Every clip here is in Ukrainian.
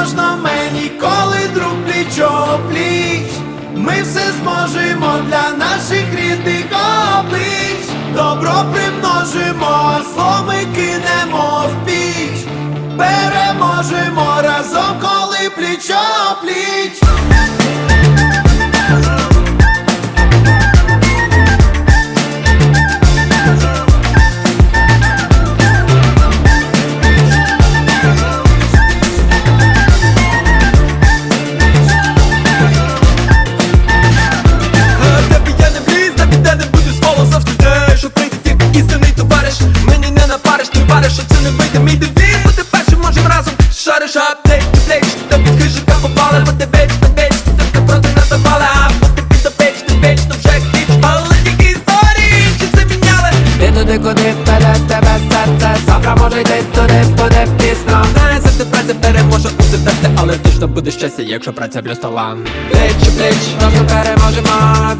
переможна мені, коли друг пліч пліч. Ми все зможемо для наших рідних облич. Добро примножимо, зло ми кинемо в піч. Переможемо разом, коли пліч попали, бо ти веч, не веч Ти проти нас запали, а бути під ти веч, то вже хіч Але тільки історії, чи це міняли Ти туди, куди впаде тебе серце. Завтра може йти туди, буде пізно. Знає, завжди праця переможе усе але точно буде щастя, якщо праця плюс талант Плеч у плеч, просто переможемо.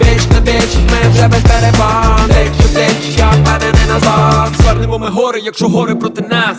Віч на віч, ми вже без перепон. Плеч у я впевнений на зло. Звернемо ми гори, якщо гори проти нас